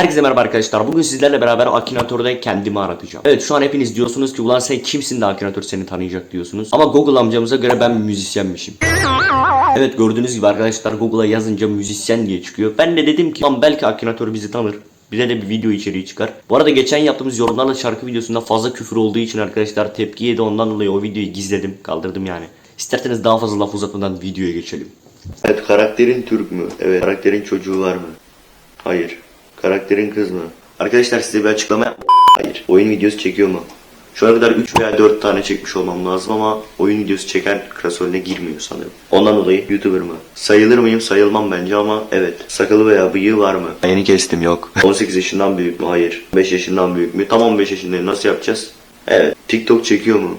Herkese merhaba arkadaşlar. Bugün sizlerle beraber Akinator'da kendimi aratacağım. Evet şu an hepiniz diyorsunuz ki ulan sen kimsin de Akinator seni tanıyacak diyorsunuz. Ama Google amcamıza göre ben müzisyenmişim. Evet gördüğünüz gibi arkadaşlar Google'a yazınca müzisyen diye çıkıyor. Ben de dedim ki lan belki Akinator bizi tanır. Bize de bir video içeriği çıkar. Bu arada geçen yaptığımız yorumlarla şarkı videosunda fazla küfür olduğu için arkadaşlar tepki yedi ondan dolayı o videoyu gizledim. Kaldırdım yani. İsterseniz daha fazla laf uzatmadan videoya geçelim. Evet karakterin Türk mü? Evet. Karakterin çocuğu var mı? Hayır. Karakterin kız mı? Arkadaşlar size bir açıklama yap. Hayır. Oyun videosu çekiyor mu? Şu ana kadar 3 veya 4 tane çekmiş olmam lazım ama oyun videosu çeken klasörüne girmiyor sanırım. Ondan dolayı YouTuber mı? Sayılır mıyım? Sayılmam bence ama evet. Sakalı veya bıyığı var mı? Yeni kestim yok. 18 yaşından büyük mü? Hayır. 5 yaşından büyük mü? Tam 15 yaşındayım. Nasıl yapacağız? Evet. TikTok çekiyor mu?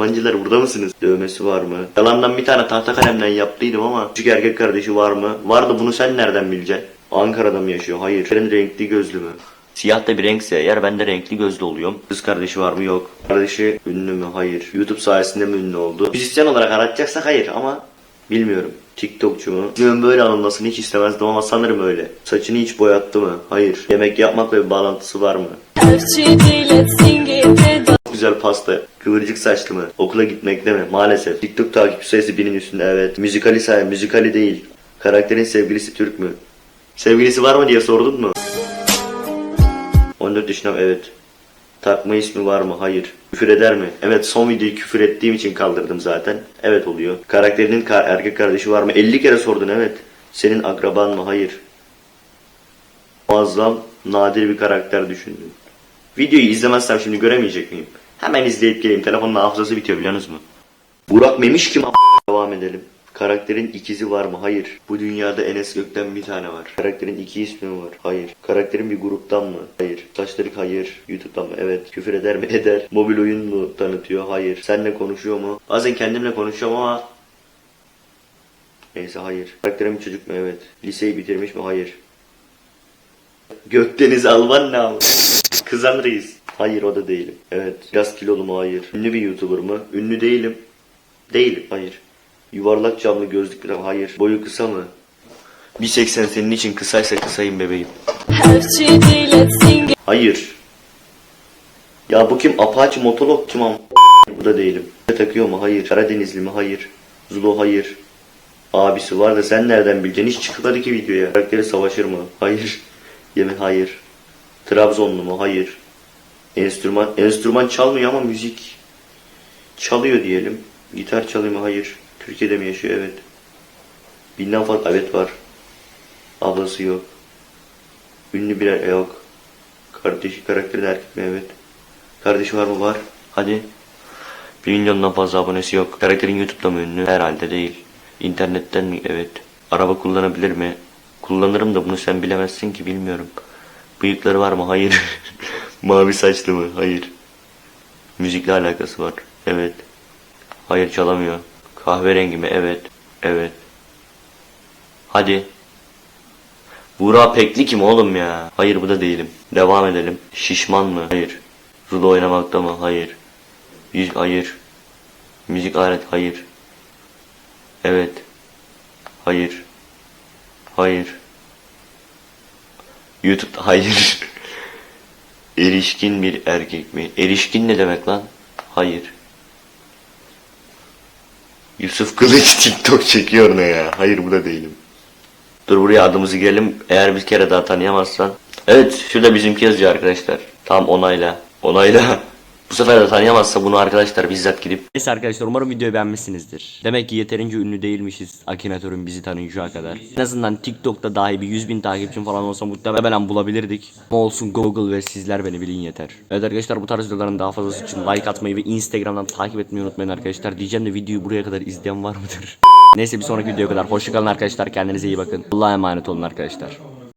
Almancılar burada mısınız? Dövmesi var mı? Yalandan bir tane tahta kalemden yaptıydım ama küçük erkek kardeşi var mı? Vardı bunu sen nereden bileceksin? Ankara'da mı yaşıyor? Hayır. Senin renkli gözlü mü? Siyah da bir renkse eğer ben de renkli gözlü oluyorum. Kız kardeşi var mı? Yok. Kardeşi ünlü mü? Hayır. YouTube sayesinde mi ünlü oldu? Müzisyen olarak aratacaksak hayır ama bilmiyorum. TikTokçu mu? Bilmiyorum böyle anılmasını hiç istemezdim ama sanırım öyle. Saçını hiç boyattı mı? Hayır. Yemek yapmakla bir bağlantısı var mı? Güzel pasta. Kıvırcık saçlı mı? Okula gitmekte mi? Maalesef. TikTok takip sayısı binin üstünde evet. Müzikali say, müzikali değil. Karakterin sevgilisi Türk mü? Sevgilisi var mı diye sordun mu? 14 yaşında mı? evet. Takma ismi var mı? Hayır. Küfür eder mi? Evet son videoyu küfür ettiğim için kaldırdım zaten. Evet oluyor. Karakterinin ka- erkek kardeşi var mı? 50 kere sordun evet. Senin akraban mı? Hayır. Muazzam, nadir bir karakter düşündün. Videoyu izlemezsem şimdi göremeyecek miyim? Hemen izleyip geleyim. Telefonun hafızası bitiyor biliyorsunuz mu? Burak Memiş kim? Devam edelim. Karakterin ikizi var mı? Hayır. Bu dünyada Enes Gök'ten bir tane var. Karakterin iki ismi mi var? Hayır. Karakterin bir gruptan mı? Hayır. Saçları hayır. YouTube'dan mı? Evet. Küfür eder mi? Eder. Mobil oyun mu tanıtıyor? Hayır. Seninle konuşuyor mu? Bazen kendimle konuşuyorum ama Neyse hayır. Karakterin bir çocuk mu? Evet. Liseyi bitirmiş mi? Hayır. Gökdeniz Alman ne? Kızan Reis. Hayır o da değilim. Evet. Biraz kilolu mu? Hayır. Ünlü bir YouTuber mı? Ünlü değilim. Değilim. Hayır. Yuvarlak camlı gözlüklü mü? Hayır. Boyu kısa mı? 1.80 senin için kısaysa kısayım bebeğim. Hayır. Ya bu kim? Apache Motolog kim am? Bu da değilim. Takıyor mu? Hayır. Karadenizli mi? Hayır. Zulu hayır. Abisi var da sen nereden bileceksin? Hiç çıkmadı ki videoya. Karakteri savaşır mı? Hayır. Yeme hayır. Trabzonlu mu? Hayır. Enstrüman enstrüman çalmıyor ama müzik çalıyor diyelim. Gitar çalıyor mu? Hayır. Türkiye'de mi yaşıyor? Evet. Binden fazla evet var. Ablası yok. Ünlü bir er- yok. Kardeşi karakterin erkek mi? Evet. Kardeşi var mı? Var. Hadi. Bir milyondan fazla abonesi yok. Karakterin YouTube'da mı ünlü? Herhalde değil. İnternetten mi? Evet. Araba kullanabilir mi? Kullanırım da bunu sen bilemezsin ki bilmiyorum. Bıyıkları var mı? Hayır. Mavi saçlı mı? Hayır. Müzikle alakası var. Evet. Hayır çalamıyor. Kahverengi mi? Evet. Evet. Hadi. Buğra Pekli kim oğlum ya? Hayır bu da değilim. Devam edelim. Şişman mı? Hayır. Rulo oynamakta mı? Hayır. Yüz hayır. Müzik alet hayır. Evet. Hayır. Hayır. YouTube'da hayır. Erişkin bir erkek mi? Erişkin ne demek lan? Hayır. Yusuf Kılıç TikTok çekiyor ne ya? Hayır bu da değilim. Dur buraya adımızı girelim. Eğer bir kere daha tanıyamazsan. Evet şurada bizimki yazıyor arkadaşlar. Tam onayla. Onayla. Bu sefer de tanıyamazsa bunu arkadaşlar bizzat gidip. Neyse arkadaşlar umarım videoyu beğenmişsinizdir. Demek ki yeterince ünlü değilmişiz Akinator'un bizi tanıyacağı kadar. En azından TikTok'ta dahi bir 100 bin takipçim falan olsa muhtemelen bulabilirdik. Ama olsun Google ve sizler beni bilin yeter. Evet arkadaşlar bu tarz videoların daha fazlası için like atmayı ve Instagram'dan takip etmeyi unutmayın arkadaşlar. Diyeceğim de videoyu buraya kadar izleyen var mıdır? Neyse bir sonraki videoya kadar hoşçakalın arkadaşlar kendinize iyi bakın. Allah'a emanet olun arkadaşlar.